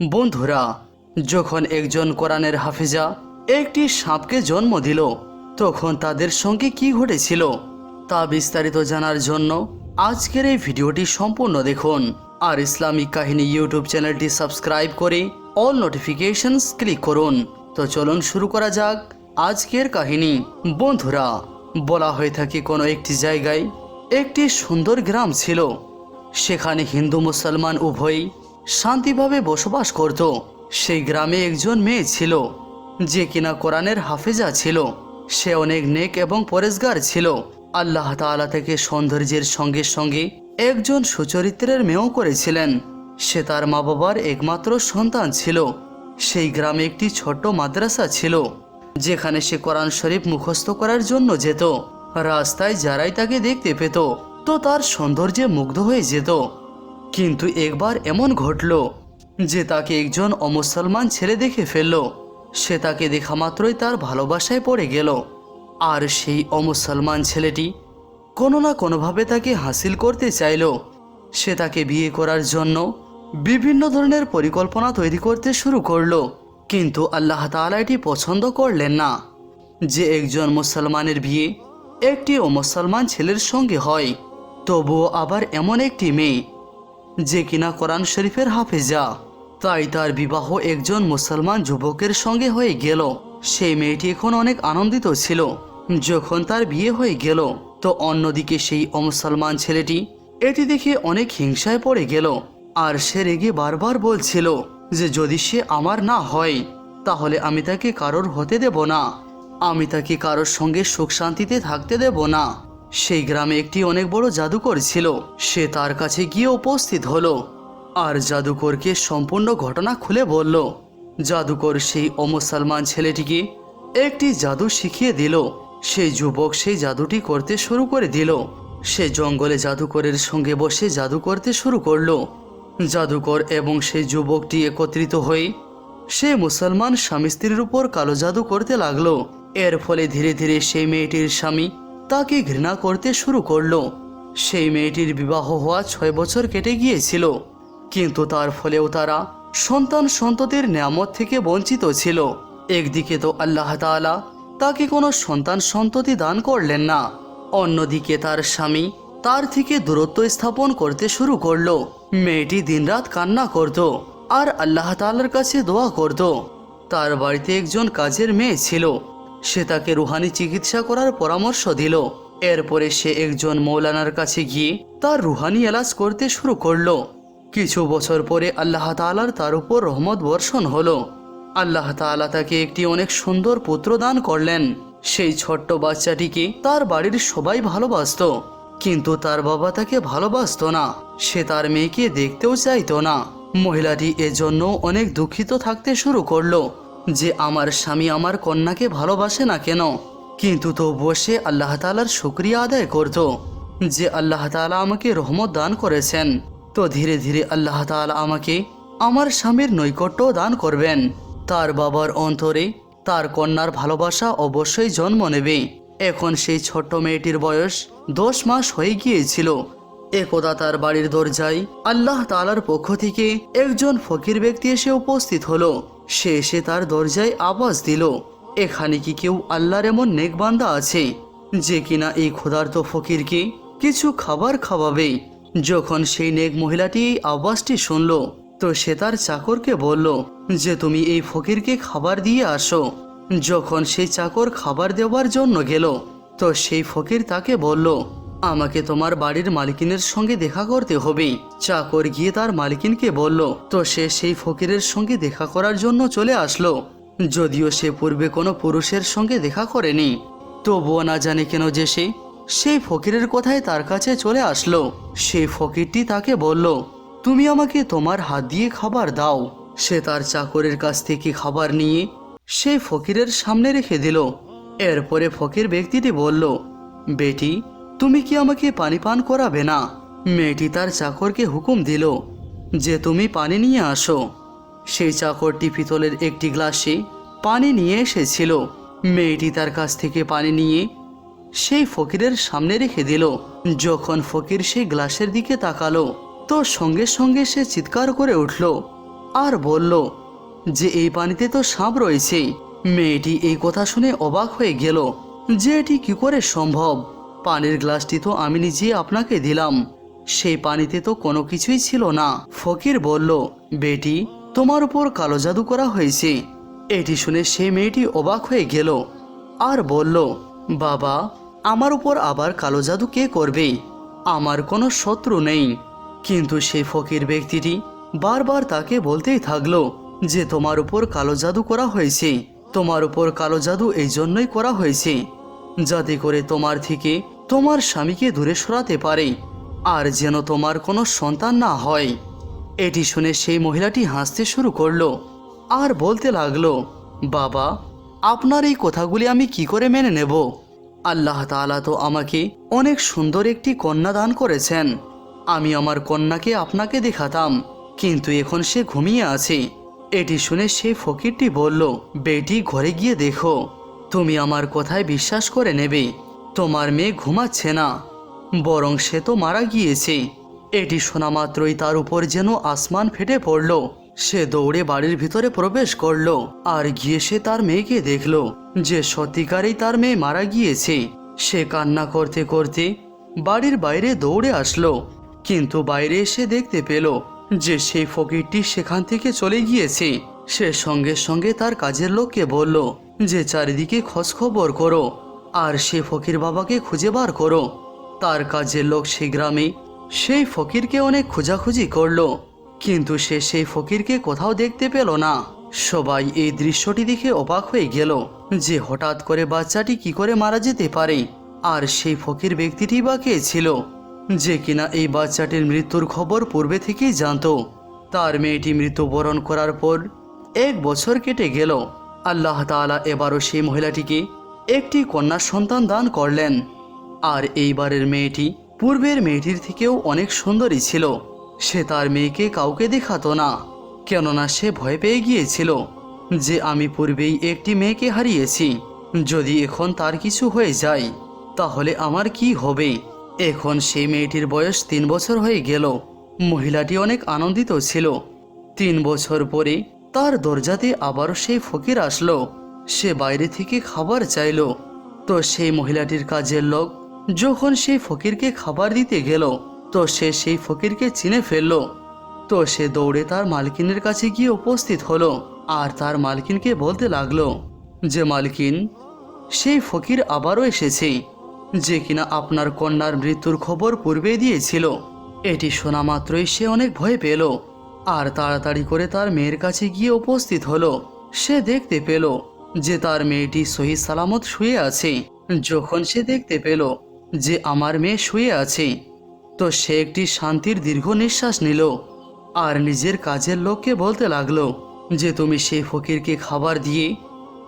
বন্ধুরা, যখন একজন কোরআনের হাফিজা একটি সাপকে জন্ম দিল, তখন তাদের সঙ্গে কি ঘটেছিল তা বিস্তারিত জানার জন্য আজকের এই ভিডিওটি সম্পূর্ণ দেখুন। আর ইসলামিক কাহিনী ইউটিউব চ্যানেলটি সাবস্ক্রাইব করে অল নোটিফিকেশনস ক্লিক করুন। তো চলুন শুরু করা যাক আজকের কাহিনী। বন্ধুরা, বলা হয়ে থাকে কোনো একটি জায়গায় একটি সুন্দর গ্রাম ছিল। সেখানে হিন্দু, মুসলমান উভয়ই শান্তিভাবে বসবাস করত। সেই গ্রামে একজন মেয়ে ছিল, যে কিনা কোরআনের হাফেজা ছিল। সে অনেক নেক এবং পরেশগার ছিল। আল্লাহ তাআলা থেকে সৌন্দর্যের সঙ্গে সঙ্গে একজন সুচরিত্রের মেয়েও করেছিলেন। সে তার মা বাবার একমাত্র সন্তান ছিল। সেই গ্রামে একটি ছোট্ট মাদ্রাসা ছিল, যেখানে সে কোরআন শরীফ মুখস্থ করার জন্য যেত। রাস্তায় যারাই তাকে দেখতে পেত, তো তার সৌন্দর্যে মুগ্ধ হয়ে যেত। কিন্তু একবার এমন ঘটল যে তাকে একজন অমুসলমান ছেলে দেখে ফেলল। সে তাকে দেখা মাত্রই তার ভালোবাসায় পড়ে গেল। আর সেই অমুসলমান ছেলেটি কোনো না কোনোভাবে তাকে হাসিল করতে চাইল। সে তাকে বিয়ে করার জন্য বিভিন্ন ধরনের পরিকল্পনা তৈরি করতে শুরু করল। কিন্তু আল্লাহ তাআলা এটি পছন্দ করলেন না। যে একজন মুসলমানের বিয়ে একটি অমুসলমান ছেলের সঙ্গে হয়, তবুও আবার এমন একটি মেয়ে। যে কিনা কোরআন শরীফের হাফেজা। তাই তার বিবাহ একজন মুসলমান যুবকের সঙ্গে হয়ে গেল। সেই মেয়েটি এখন অনেক আনন্দিত ছিল। যখন তার বিয়ে হয়ে গেল, তো অন্যদিকে সেই অমুসলমান ছেলেটি এটি দেখে অনেক হিংসায় পড়ে গেল। আর সে রেগে বারবার বলছিল যে, যদি সে আমার না হয়, তাহলে আমি তাকে কারোর হতে দেব না। আমি তাকে কারোর সঙ্গে সুখ শান্তিতে থাকতে দেব না। সেই গ্রামে একটি অনেক বড় জাদুকর ছিল। সে তার কাছে গিয়ে উপস্থিত হলো আর জাদুকরকে সম্পূর্ণ ঘটনা খুলে বলল, জাদুকর সেই অমুসলমান ছেলেটিকে একটি জাদু শিখিয়ে দিল। সেই যুবক সেই জাদুটি করতে শুরু করে দিল। সে জঙ্গলে জাদুকরের সঙ্গে বসে জাদু করতে শুরু করল। জাদুকর এবং সেই যুবকটি একত্রিত হয়ে সে মুসলমান স্বামী স্ত্রীর উপর কালো জাদু করতে লাগল। এর ফলে ধীরে ধীরে সেই মেয়েটির স্বামী তাকে ঘৃণা করতে শুরু করল। সেই মেয়েটির বিবাহ হওয়া ছয় বছর কেটে গিয়েছিল, কিন্তু তার ফলেও তারা সন্তান সন্ততির নিয়ামত থেকে বঞ্চিত ছিল। একদিকে তো আল্লাহ তাআলা তাকে কোনো সন্তান সন্ততি দান করলেন না, অন্যদিকে তার স্বামী তার থেকে দূরত্ব স্থাপন করতে শুরু করল। মেয়েটি দিনরাত কান্না করত আর আল্লাহ তাআলার কাছে দোয়া করত। তার বাড়িতে একজন কাজের মেয়ে ছিল সে তাকে রুহানি চিকিৎসা করার পরামর্শ দিল। এরপরে সে একজন মৌলানার কাছে গিয়ে তার রুহানি এলাজ করতে শুরু করল। কিছু বছর পরে আল্লাহ তাআলার তার উপর রহমত বর্ষণ হলো। আল্লাহ তাআলা তাকে একটি অনেক সুন্দর পুত্র দান করলেন। সেই ছোট্ট বাচ্চাটিকে তার বাড়ির সবাই ভালোবাসত। কিন্তু তার বাবা তাকে ভালোবাসতো না। সে তার মেয়েকে দেখতেও চাইতো না। মহিলাটি এজন্য অনেক দুঃখিত থাকতে শুরু করল। যে আমার স্বামী আমার কন্যাকে ভালোবাসে না কেন? কিন্তু তবুও সে আল্লাহ তালার শুক্রিয়া আদায় করত। যে আল্লাহ তাআলা আমাকে রহমত দান করেছেন, তো ধীরে ধীরে আল্লাহ তাআলা আমাকে আমার স্বামীর নৈকট্য দান করবেন। তার বাবার অন্তরে তার কন্যার ভালোবাসা অবশ্যই জন্ম নেবে। এখন সেই ছোট্ট মেয়েটির বয়স দশ মাস হয়ে গিয়েছিল। একদা তার বাড়ির দরজায় আল্লাহ তালার পক্ষ থেকে একজন ফকির ব্যক্তি এসে উপস্থিত হলো। সে এসে তার দরজায় আওয়াজ দিল, এখানে কি কেউ আল্লাহর এমন নেকবান্দা আছে, যে কিনা এই ক্ষুধার্ত ফকিরকে কিছু খাবার খাওয়াবে? যখন সেই নেক মহিলাটি এই আওয়াজটি শুনল, তো সে তার চাকরকে বলল, যে তুমি এই ফকিরকে খাবার দিয়ে আসো। যখন সেই চাকর খাবার দেওয়ার জন্য গেল, তো সেই ফকির তাকে বলল আমাকে তোমার বাড়ির মালিকিনের সঙ্গে দেখা করতে হবে চাকর গিয়ে তার মালিকিনকে বলল, তো সে সেই ফকিরের সঙ্গে দেখা করার জন্য চলে আসলো। যদিও সে পূর্বে কোনো পুরুষের সঙ্গে দেখা করেনি। তবুও না জানে কেন যে সে, সেই ফকিরের কথায় তার কাছে চলে আসলো। সেই ফকিরটি তাকে বলল, তুমি আমাকে তোমার হাত দিয়ে খাবার দাও। সে তার চাকরের কাছ থেকে খাবার নিয়ে সেই ফকিরের সামনে রেখে দিল। এরপরে ফকির ব্যক্তিটি বলল, বেটি তুমি কি আমাকে পানি পান করাবে না? মেয়েটি তার চাকরকে হুকুম দিল যে তুমি পানি নিয়ে আসো। সেই চাকরটি পিতলের একটি গ্লাসে পানি নিয়ে এসেছিল। মেয়েটি তার কাছ থেকে পানি নিয়ে সেই ফকিরের সামনে রেখে দিল। যখন ফকির সেই গ্লাসের দিকে তাকালো, তো সঙ্গে সঙ্গে সে চিৎকার করে উঠল আর বলল, যে এই পানিতে তো সাপ রয়েছে। মেয়েটি এই কথা শুনে অবাক হয়ে গেল, যে এটি কি করে সম্ভব? পানির গ্লাসটি তো আমি নিজে আপনাকে দিলাম। সেই পানিতে তো কোনো কিছুই ছিল না। ফকির বলল, বেটি, তোমার উপর কালো জাদু করা হয়েছে। এটি শুনে সে মেয়েটি অবাক হয়ে গেল আর বলল, বাবা, আমার উপর আবার কালো জাদু কে করবে? আমার কোনো শত্রু নেই। কিন্তু সেই ফকির ব্যক্তিটি বারবার তাকে বলতেই থাকল যে, তোমার উপর কালো জাদু করা হয়েছে। তোমার উপর কালো জাদু এই জন্যই করা হয়েছে যাতে করে তোমার থেকে তোমার স্বামীকে দূরে সরাতে পারে, আর যেন তোমার কোনো সন্তান না হয়। এটি শুনে সেই মহিলাটি হাসতে শুরু করল, আর বলতে লাগল, বাবা, আপনার এই কথাগুলি আমি কি করে মেনে নেব? আল্লাহ তাআলা তো আমাকে অনেক সুন্দর একটি কন্যা দান করেছেন। আমি আমার কন্যাকে আপনাকে দেখাতাম, কিন্তু এখন সে ঘুমিয়ে আছে। এটি শুনে সেই ফকিরটি বলল, বেটি, ঘরে গিয়ে দেখো। তুমি আমার কথায় বিশ্বাস করে নেবে। তোমার মেয়ে ঘুমাচ্ছে না। বরং সে তো মারা গিয়েছে। এটি শোনা মাত্রই তার উপর যেন আসমান ফেটে পড়ল। সে দৌড়ে বাড়ির ভিতরে প্রবেশ করল আর গিয়ে সে তার মেয়েকে দেখল। যে সত্যিকারেই তার মেয়ে মারা গিয়েছে। সে কান্না করতে করতে বাড়ির বাইরে দৌড়ে আসলো। কিন্তু বাইরে এসে দেখতে পেল যে সেই ফকিরটি সেখান থেকে চলে গিয়েছে। সে সঙ্গে সঙ্গে তার কাজের লোককে বলল যে চারিদিকে খোঁজখবর করো, আর সে ফকির বাবাকে খুঁজে বার করো। তার কাজের লোক সে গ্রামে, সেই ফকিরকে অনেক খোঁজাখুঁজি করল, কিন্তু সে সেই ফকিরকে কোথাও দেখতে পেল না। সবাই এই দৃশ্যটি দেখে অবাক হয়ে গেল, যে হঠাৎ করে বাচ্চাটি কি করে মারা যেতে পারে, আর সেই ফকির ব্যক্তিটি বা কে ছিল, যে কিনা এই বাচ্চাটির মৃত্যুর খবর পূর্বে থেকেই জানতো। তার মেয়েটি মৃত্যুবরণ করার পর এক বছর কেটে গেল। আল্লাহ তাআলা এবারও সেই মহিলাটিকে একটি কন্যা সন্তান দান করলেন। আর এইবারের মেয়েটি পূর্বের মেয়েটির থেকেও অনেক সুন্দরী ছিল। সে তার মেয়েকে কাউকে দেখাতো না, কেননা সে ভয় পেয়ে গিয়েছিল যে আমি পূর্বেই একটি মেয়েকে হারিয়েছি। যদি এখন তার কিছু হয়ে যায়, তাহলে আমার কি হবে? এখন সেই মেয়েটির বয়স তিন বছর হয়ে গেল। মহিলাটি অনেক আনন্দিত ছিল। তিন বছর পরে তার দরজাতে আবারও সেই ফকির আসলো। সে বাইরে থেকে খাবার চাইলো। তো সেই মহিলাটির কাজের লোক যখন সেই ফকিরকে খাবার দিতে গেল, তো সে সেই ফকিরকে চিনে ফেলল। তো সে দৌড়ে তার মালকিনের কাছে গিয়ে উপস্থিত হলো আর তার মালকিনকে বলতে লাগল যে, মালকিন, সেই ফকির আবারও এসেছে, যে কিনা আপনার কন্যার মৃত্যুর খবর পূর্বে দিয়েছিল। এটি শোনা মাত্রই সে অনেক ভয় পেল। আর তাড়াতাড়ি করে তার মেয়ের কাছে গিয়ে উপস্থিত হলো। সে দেখতে পেল যে তার মেয়েটি সহি সালামত শুয়ে আছে। যখন সে দেখতে পেল যে আমার মেয়ে শুয়ে আছে, তো সে একটি শান্তির দীর্ঘ নিঃশ্বাস নিল আর নিজের কাজের লোককে বলতে লাগল যে তুমি সেই ফকিরকে খাবার দিয়ে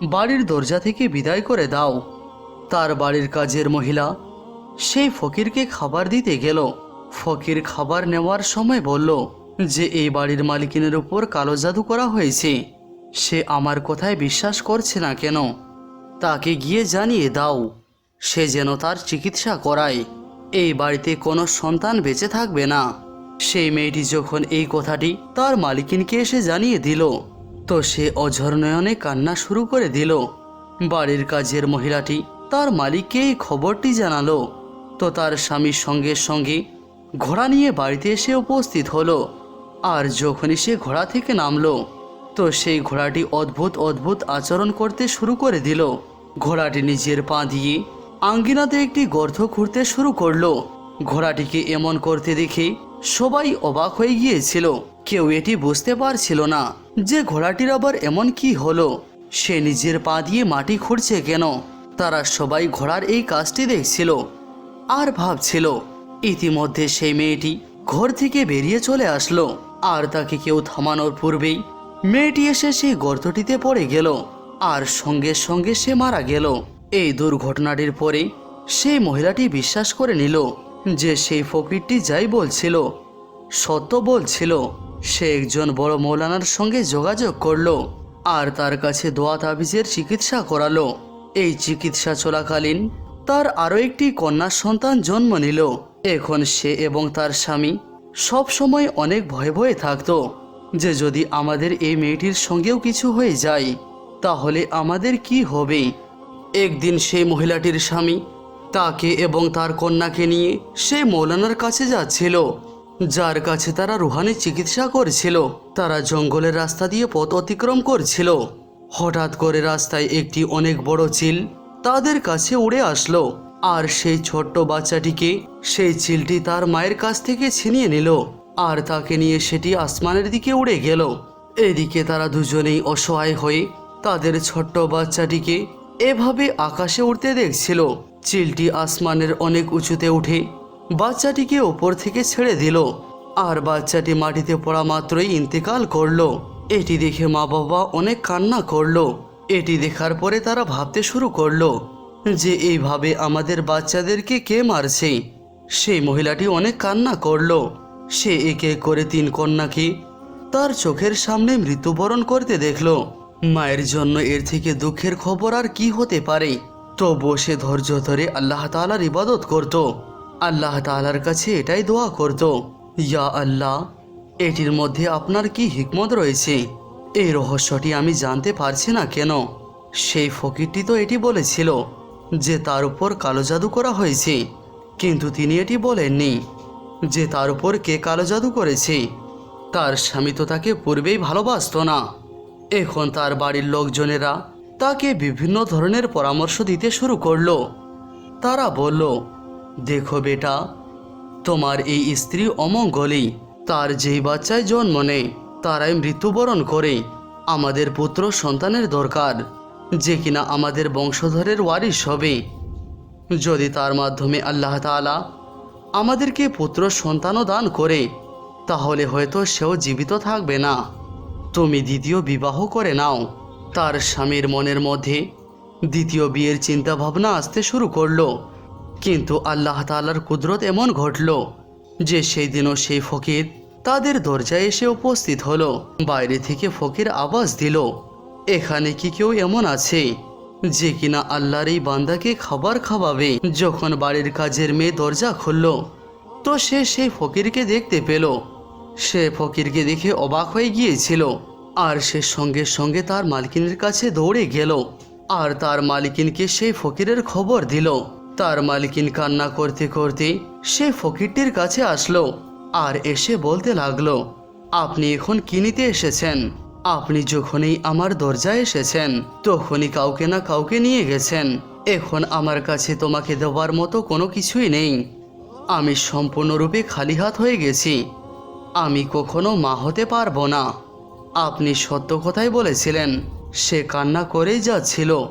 বাড়ির দরজা থেকে বিদায় করে দাও। তার বাড়ির কাজের মহিলা সেই ফকিরকে খাবার দিতে গেল। ফকির খাবার নেওয়ার সময় বলল যে এই বাড়ির মালিকিনের উপর কালো জাদু করা হয়েছে। সে আমার কথায় বিশ্বাস করছে না কেন? তাকে গিয়ে জানিয়ে দাও। সে যেন তার চিকিৎসা করায়। এই বাড়িতে কোনো সন্তান বেঁচে থাকবে না। সেই মেয়েটি যখন এই কথাটি তার মালিকিনকে এসে জানিয়ে দিল, তো সে অঝর নয়নে কান্না শুরু করে দিল। বাড়ির কাজের মহিলাটি তার মালিককে এই খবরটি জানালো। তো তার স্বামীর সঙ্গে সঙ্গে ঘোড়া নিয়ে বাড়িতে এসে উপস্থিত হলো। আর যখনই সে ঘোড়া থেকে নামলো, তো সেই ঘোড়াটি অদ্ভুত অদ্ভুত আচরণ করতে শুরু করে দিল। ঘোড়াটি নিজের পা দিয়ে আঙ্গিনাতে একটি গর্ত খুঁড়তে শুরু করল। ঘোড়াটিকে এমন করতে দেখে সবাই অবাক হয়ে গিয়েছিল। কেউ এটি বুঝতে পারছিল না যে ঘোড়াটির আবার এমন কি হলো। সে নিজের পা দিয়ে মাটি খুঁড়ছে কেন? তারা সবাই ঘোড়ার এই কাজটি দেখছিল আর ভাবছিল, ইতিমধ্যে সেই মেয়েটি ঘর থেকে বেরিয়ে চলে আসলো। আর তাকে কেউ থামানোর পূর্বেই মেয়েটি এসে সেই গর্তটিতে পড়ে গেল, আর সঙ্গে সঙ্গে সে মারা গেল। এই দুর্ঘটনাটির পরে সেই মহিলাটি বিশ্বাস করে নিল যে সেই ফকিরটি যাই বলছিল, সত্য বলছিল, সে একজন বড় মৌলানার সঙ্গে যোগাযোগ করল, আর তার কাছে দোয়া তাবিজের চিকিৎসা করালো। এই চিকিৎসা চলাকালীন তার আরও একটি কন্যা সন্তান জন্ম নিল। এখন সে এবং তার স্বামী সব সময় অনেক ভয়ে ভয়ে থাকতো যে যদি আমাদের এই মেয়েটির সঙ্গেও কিছু হয়ে যায়, তাহলে আমাদের কি হবে? একদিন সেই মহিলাটির স্বামী তাকে এবং তার কন্যাকে নিয়ে সে মৌলানার কাছে যাচ্ছিল। যার কাছে তারা রুহানি চিকিৎসা করছিল। তারা জঙ্গলের রাস্তা দিয়ে পথ অতিক্রম করছিল। হঠাৎ করে রাস্তায় একটি অনেক বড় চিল তাদের কাছে উড়ে আসলো। আর সেই ছোট্ট বাচ্চাটিকে সেই চিলটি তার মায়ের কাছ থেকে ছিনিয়ে নিল। আর তাকে নিয়ে সেটি আসমানের দিকে উড়ে গেল। এদিকে তারা দুজনেই অসহায় হয়ে তাদের ছোট্ট বাচ্চাটিকে এভাবে আকাশে উড়তে দেখছিল। চিলটি আসমানের অনেক উঁচুতে উঠে বাচ্চাটিকে ওপর থেকে ছেড়ে দিল। আর বাচ্চাটি মাটিতে পড়া মাত্রই ইন্তেকাল করল। এটি দেখে মা বাবা অনেক কান্না করল। এটি দেখার পরে তারা ভাবতে শুরু করল যে এইভাবে আমাদের বাচ্চাদেরকে কে মারছে? সেই মহিলাটি অনেক কান্না করল। সে একে করে তিন কন্যাকে তার চোখের সামনে মৃত্যুবরণ করতে দেখল। মায়ের জন্য এর থেকে দুঃখের খবর আর কি হতে পারে? তো বসে ধৈর্য ধরে আল্লাহ তাআলার ইবাদত করত। আল্লাহ তাআলার কাছে এটাই দোয়া করত, ইয়া আল্লাহ, এটির মধ্যে আপনার কি হিকমত রয়েছে? এই রহস্যটি আমি জানতে পারছি না কেন? সেই ফকিরটি তো এটি বলেছিল। যে তার উপর কালো জাদু করা হয়েছে। কিন্তু তিনি এটি বলেননি যে তার উপর কে কালো জাদু করেছে। তার স্বামী তো তাকে পূর্বেই ভালোবাসতো না। এখন তার বাড়ির লোকজনেরা তাকে বিভিন্ন ধরনের পরামর্শ দিতে শুরু করল। তারা বলল, দেখো বেটা, তোমার এই স্ত্রী অমঙ্গলী। তার যেই বাচ্চায় জন্ম নেয়, তারাই মৃত্যুবরণ করে। আমাদের পুত্র সন্তানের দরকার। যে কিনা আমাদের বংশধরের ওয়ারিশ হবে যদি তার মাধ্যমে আল্লাহ তাআলা আমাদেরকে পুত্র সন্তানও দান করে, তাহলে হয়তো সেও জীবিত থাকবে না। তুমি দ্বিতীয় বিবাহ করে নাও। তার স্বামীর মনের মধ্যে দ্বিতীয় বিয়ের চিন্তা ভাবনা আসতে শুরু করল। কিন্তু আল্লাহ তাআলার কুদরত এমন ঘটল যে সেই দিনও সেই ফকির তাদের দরজায় এসে উপস্থিত হলো। বাইরে থেকে ফকির আওয়াজ দিল। এখানে কি কেউ এমন আছে যে কিনা আল্লাহর এই বান্দাকে খাবার খাওয়াবে? যখন বাড়ির কাজের মেয়ে দরজা খুলল, তো সে সেই ফকিরকে দেখতে পেল। সে ফকিরকে দেখে অবাক হয়ে গিয়েছিল আর সে সঙ্গে সঙ্গে তার মালকিনের কাছে দৌড়ে গেল আর তার মালিকিনকে সেই ফকিরের খবর দিল। তার মালিকিন কান্না করতে করতে সে ফকিরটির কাছে আসলো আর এসে বলতে লাগল, আপনি এখন কি নিতে এসেছেন? আপনি যখনই আমার দরজায় এসেছেন, তখনই কাউকে না কাউকে নিয়ে গেছেন। এখন আমার কাছে তোমাকে দেওয়ার মতো কোনো কিছুই নেই। আমি সম্পূর্ণরূপে খালি হাত হয়ে গেছি। আমি কখনো মা হতে পারব না। আপনি সত্য কথাই বলেছিলেন। সে কান্না করেই যাচ্ছিল।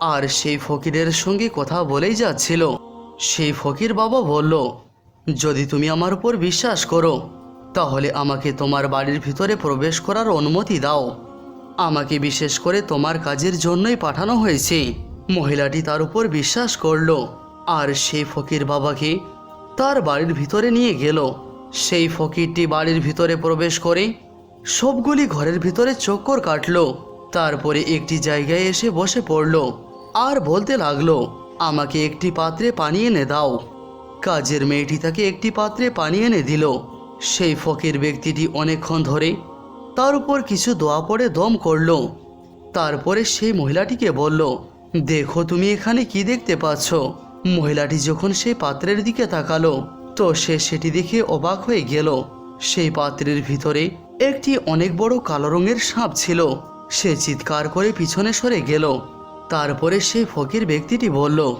আর সেই ফকিরের সঙ্গে কথা বলেই যাচ্ছিল। সেই ফকির বাবা বলল, যদি তুমি আমার উপর বিশ্বাস করো তাহলে আমাকে তোমার বাড়ির ভিতরে প্রবেশ করার অনুমতি দাও। আমাকে বিশেষ করে তোমার কাজের জন্যই পাঠানো হয়েছে। মহিলাটি তার উপর বিশ্বাস করল, আর সেই ফকির বাবাকে তার বাড়ির ভিতরে নিয়ে গেল। সেই ফকিরটি বাড়ির ভিতরে প্রবেশ করে সবগুলি ঘরের ভিতরে চক্কর কাটলো, তারপরে একটি জায়গায় এসে বসে পড়ল, আর বলতে লাগল, আমাকে একটি পাত্রে পানি এনে দাও। কাজের মেয়েটি তাকে একটি পাত্রে পানি এনে দিল। সেই ফকির ব্যক্তিটি অনেকক্ষণ ধরে তার উপর কিছু দোয়া পড়ে দম করল। তারপরে সেই মহিলাটিকে বলল, দেখো তুমি এখানে কি দেখতে পাচ্ছ? মহিলাটি যখন সেই পাত্রের দিকে তাকালো, তো সে সেটি দেখে অবাক হয়ে গেল। সেই পাত্রের ভিতরে একটি অনেক বড় কালো রঙের সাপ ছিল। সে চিৎকার করে পিছনে সরে গেল। তারপরে সেই ফকির ব্যক্তিটি বলল,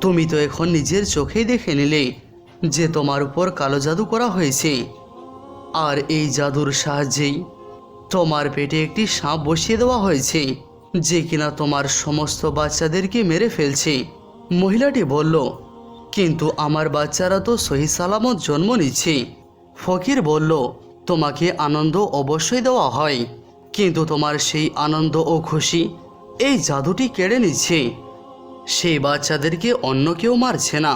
তুমি তো এখন নিজের চোখেই দেখে নিলে যে তোমার উপর কালো জাদু করা হয়েছে। আর এই জাদুর সাহায্যেই তোমার পেটে একটি সাপ বসিয়ে দেওয়া হয়েছে, যে কিনা তোমার সমস্ত বাচ্চাদেরকে মেরে ফেলছে। মহিলাটি বলল, কিন্তু আমার বাচ্চারা তো সহি সালামত জন্ম নিচ্ছে। ফকির বলল, তোমাকে আনন্দ অবশ্যই দেওয়া হয়, কিন্তু তোমার সেই আনন্দ ও খুশি এই জাদুটি কেড়ে নিচ্ছে। সেই বাচ্চাদেরকে অন্য কেউ মারছে না,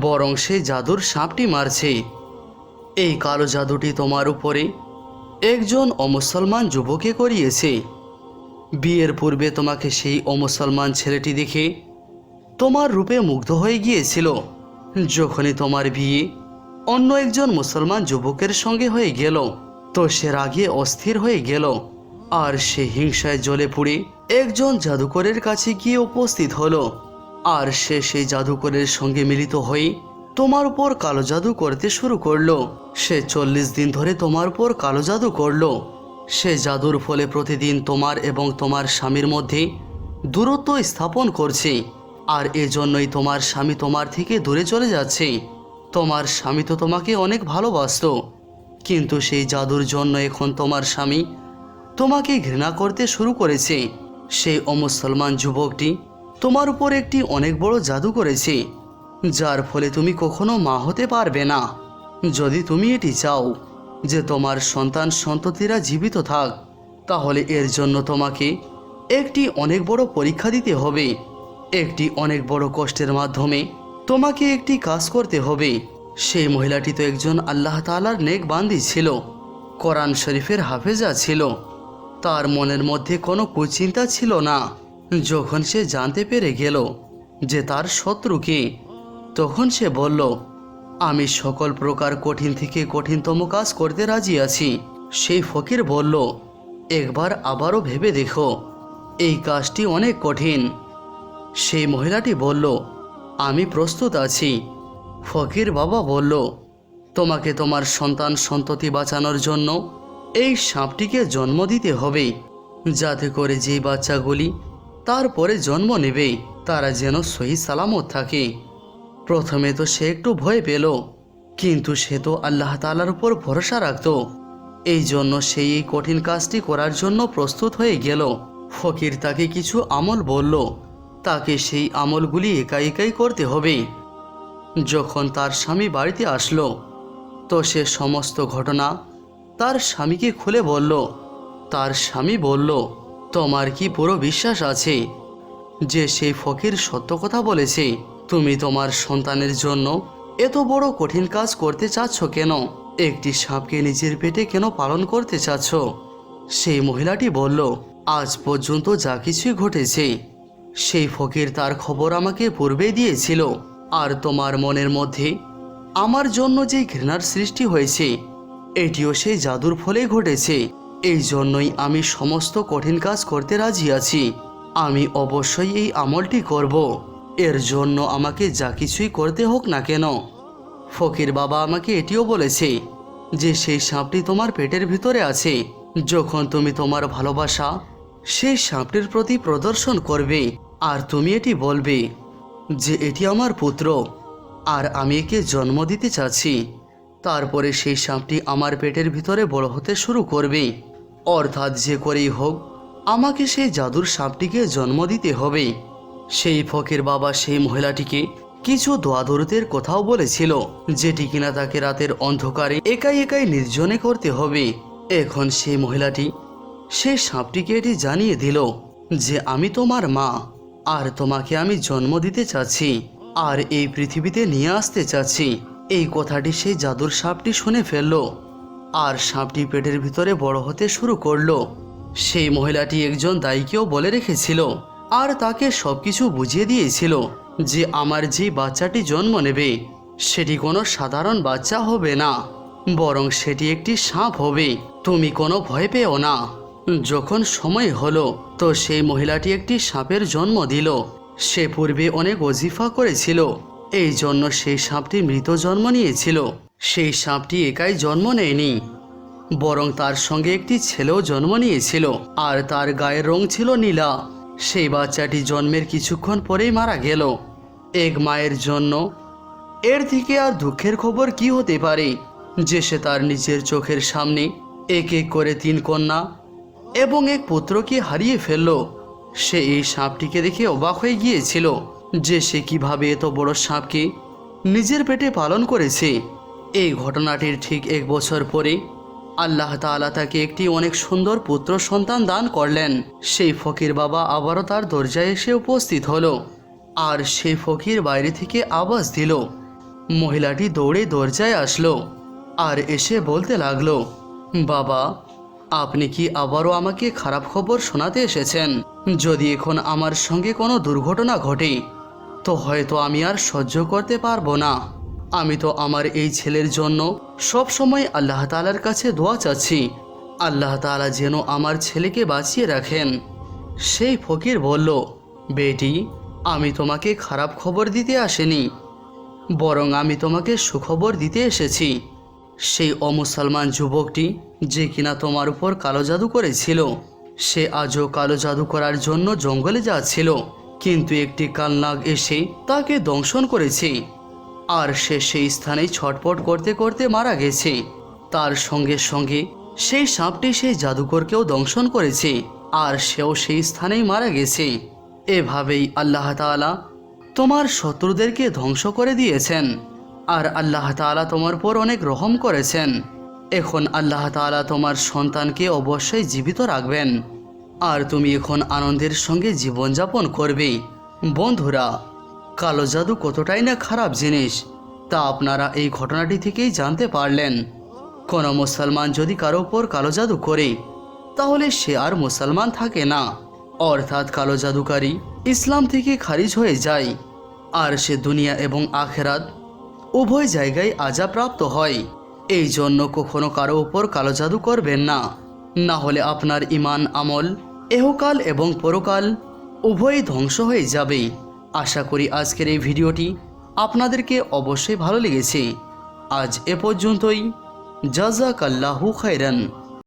বরং সে জাদুর সাপটি মারছে। এই কালো জাদুটি তোমার উপরে। একজন অমুসলমান যুবকে করিয়েছে। বিয়ের পূর্বে তোমাকে সেই অমুসলমান ছেলেটি দেখে তোমার রূপে মুগ্ধ হয়ে গিয়েছিল। যখনই তোমার বিয়ে অন্য একজন মুসলমান যুবকের সঙ্গে হয়ে গেল, তো সে রাগে অস্থির হয়ে গেল আর সে হিংসায় জ্বলে পুড়ে একজন জাদুকরের কাছে গিয়ে উপস্থিত হলো। আর সে সেই জাদুকরের সঙ্গে মিলিত হয়ে তোমার উপর কালো জাদু করতে শুরু করল। সে চল্লিশ দিন ধরে তোমার উপর কালো জাদু করল। সে জাদুর ফলে প্রতিদিন তোমার এবং তোমার স্বামীর মধ্যে দূরত্ব স্থাপন করছে। আর এজন্যই তোমার স্বামী তোমার থেকে দূরে চলে যাচ্ছে। তোমার স্বামী তো তোমাকে অনেক ভালোবাসত। কিন্তু সেই জাদুর জন্য এখন তোমার স্বামী তোমাকে ঘৃণা করতে শুরু করেছে। সেই অমুসলমান যুবকটি তোমার উপর একটি অনেক বড় জাদু করেছে। যার ফলে তুমি কখনো মা হতে পারবে না। যদি তুমি এটি চাও যে তোমার সন্তান সন্ততিরা জীবিত থাক, তাহলে এর জন্য তোমাকে একটি অনেক বড় পরীক্ষা দিতে হবে। একটি অনেক বড় কষ্টের মাধ্যমে তোমাকে একটি কাজ করতে হবে। সেই মহিলাটি তো একজন আল্লাহ তাআলার নেক বান্দি ছিল, কোরআন শরীফের হাফেজা ছিল। তার মনের মধ্যে কোনো কুচিন্তা ছিল না। যখন সে জানতে পেরে গেল যে তার শত্রুকে তখন সে বলল, আমি সকল প্রকার কঠিন থেকে কঠিনতম কাজ করতে রাজি আছি। সেই ফকির বলল, একবার আবারও ভেবে দেখো, এই কাজটি অনেক কঠিন। সেই মহিলাটি বলল, আমি প্রস্তুত আছি। ফকির বাবা বলল, তোমাকে তোমার সন্তান সন্ততি বাঁচানোর জন্য এই সাপটিকে জন্ম দিতে হবে, যাতে করে যেই বাচ্চাগুলি তারপরে জন্ম নেবে, তারা যেন সহি সালামত থাকে। প্রথমে তো সে একটু ভয় পেল, কিন্তু সে তো আল্লাহ তালার উপর ভরসা রাখত। এই জন্য সেই এই কঠিন কাজটি করার জন্য প্রস্তুত হয়ে গেল। ফকির তাকে কিছু আমল বলল, তাকে সেই আমলগুলি একাই একাই করতে হবে। যখন তার স্বামী বাড়িতে আসলো, তো সে সমস্ত ঘটনা তার স্বামীকে খুলে বলল। তার স্বামী বলল, তোমার কি পুরো বিশ্বাস আছে যে সেই ফকির সত্য কথা বলেছে? তুমি তোমার সন্তানের জন্য এত বড় কঠিন কাজ করতে চাচ্ছ কেন? একটি সাপকে নিজের পেটে কেন পালন করতে চাচ্ছ? সেই মহিলাটি বলল, আজ পর্যন্ত যা কিছুই ঘটেছে, সেই ফকির তার খবর আমাকে পূর্বে দিয়েছিল। আর তোমার মনের মধ্যে আমার জন্য যে ঘৃণার সৃষ্টি হয়েছে, এটিও সেই জাদুর ফলেই ঘটেছে। এই জন্যই আমি সমস্ত কঠিন কাজ করতে রাজি আছি। আমি অবশ্যই এই আমলটি করব। এর জন্য আমাকে যা কিছুই করতে হোক না কেন। ফকির বাবা আমাকে এটিও বলেছে যে, সেই সাপটি তোমার পেটের ভিতরে আছে। যখন তুমি তোমার ভালোবাসা সেই সাপটির প্রতি প্রদর্শন করবে আর তুমি এটি বলবে যে, এটি আমার পুত্র আর আমি একে জন্ম দিতে চাচ্ছি। তারপরে সেই সাপটি আমার পেটের ভিতরে বড় হতে শুরু করবে। অর্থাৎ যে করেই হোক, আমাকে সেই জাদুর সাপটিকে জন্ম দিতে হবে। সেই ফকের বাবা সেই মহিলাটিকে কিছু দোয়াদরুতের কথাও বলেছিল, যেটি কিনা তাকে রাতের অন্ধকারে একাই একাই নির্জনে করতে হবে। এখন সেই মহিলাটি সেই সাপটিকে এটি জানিয়ে দিল যে, আমি তোমার মা, আর তোমাকে আমি জন্ম দিতে চাচ্ছি, আর এই পৃথিবীতে নিয়ে আসতে চাচ্ছি। এই কথাটি সেই জাদুর সাপটি শুনে ফেলল, আর সাপটি পেটের ভিতরে বড় হতে শুরু করল। সেই মহিলাটি একজন দায়ীকেও বলে রেখেছিল আর তাকে সব কিছু বুঝিয়ে দিয়েছিল যে আমার যে বাচ্চাটি জন্ম নেবে, সেটি কোনো সাধারণ বাচ্চা হবে না, বরং সেটি একটি সাপ হবে। তুমি কোনো ভয় পেও না। যখন সময় হলো, তো সেই মহিলাটি একটি সাপের জন্ম দিল। সে পূর্বে অনেক অজিফা করেছিল। এই জন্য সেই সাপটি মৃত জন্ম নিয়েছিল। সেই সাপটি একাই জন্ম নেয়নি, বরং তার সঙ্গে একটি ছেলেও জন্ম নিয়েছিল। আর তার গায়ের রং ছিল নীলা। সেই বাচ্চাটি জন্মের কিছুক্ষণ পরেই মারা গেল। এক মায়ের জন্য। এর থেকে আর দুঃখের খবর কি হতে পারে? যে সে তার নিজের চোখের সামনে এক এক করে তিন কন্যা এবং এক পুত্রকে হারিয়ে ফেলল। সে এই সাপটিকে দেখে অবাক হয়ে গিয়েছিল যে সে কীভাবে এত বড় সাপকে নিজের পেটে পালন করেছে। এই ঘটনাটির ঠিক এক বছর পরে আল্লাহ তাআলা তাকে একটি অনেক সুন্দর পুত্র সন্তান দান করলেন। সেই ফকির বাবা আবারও তার দরজায় এসে উপস্থিত হলো আর সেই ফকির বাইরে থেকে আওয়াজ দিল। মহিলাটি দৌড়ে দরজায় আসলো আর এসে বলতে লাগল, বাবা, আপনি কি আবারও আমাকে খারাপ খবর শোনাতে এসেছেন? যদি এখন আমার সঙ্গে কোনো দুর্ঘটনা ঘটে, তো হয়তো আমি আর সহ্য করতে পারব না। আমি তো আমার এই ছেলের জন্য সব সময় আল্লাহ তালার কাছে দোয়া চাচ্ছি। আল্লাহ তাআলা যেন আমার ছেলেকে বাঁচিয়ে রাখেন। সেই ফকির বলল, বেটি, আমি তোমাকে খারাপ খবর দিতে আসেনি। বরং আমি তোমাকে সুখবর দিতে এসেছি। সেই অমুসলমান যুবকটি যে কিনা তোমার উপর কালো জাদু করেছিল, সে আজও কালো জাদু করার জন্য জঙ্গলে যাচ্ছিল। কিন্তু একটি কালনাগ এসে তাকে দংশন করেছে। আর সে সেই স্থানেই ছটপট করতে করতে মারা গেছে। তার সঙ্গে সঙ্গে সেই সাপটি সেই জাদুকরকেও দংশন করেছে আর সেও সেই স্থানেই মারা গেছে। এভাবেই আল্লাহ তাআলা তোমার শত্রুদেরকে ধ্বংস করে দিয়েছেন আর আল্লাহ তাআলা তোমার পর অনেক রহম করেছেন। এখন আল্লাহ তাআলা তোমার সন্তানকে অবশ্যই জীবিত রাখবেন। আর তুমি এখন আনন্দের সঙ্গে জীবনযাপন করবে। বন্ধুরা কালো জাদু কতটাই না খারাপ জিনিস, তা আপনারা এই ঘটনাটি থেকেই জানতে পারলেন। কোনো মুসলমান যদি কারও উপর কালো জাদু করে, তাহলে সে আর মুসলমান থাকে না। অর্থাৎ কালো জাদুকারী ইসলাম থেকে খারিজ হয়ে যায়, আর সে দুনিয়া এবং আখেরাত উভয় জায়গায় আজাপ্রাপ্ত হয়। এই জন্য কখনো কারও উপর কালো জাদু করবেন না। না হলে আপনার ইমান আমল, এহকাল এবং পরকাল উভয়ই ধ্বংস হয়ে যাবে। আশা করি আজকের এই ভিডিওটি আপনাদেরকে অবশ্যই ভালো লেগেছে। আজ এ পর্যন্তই। জাজাকাল্লাহু খাইরান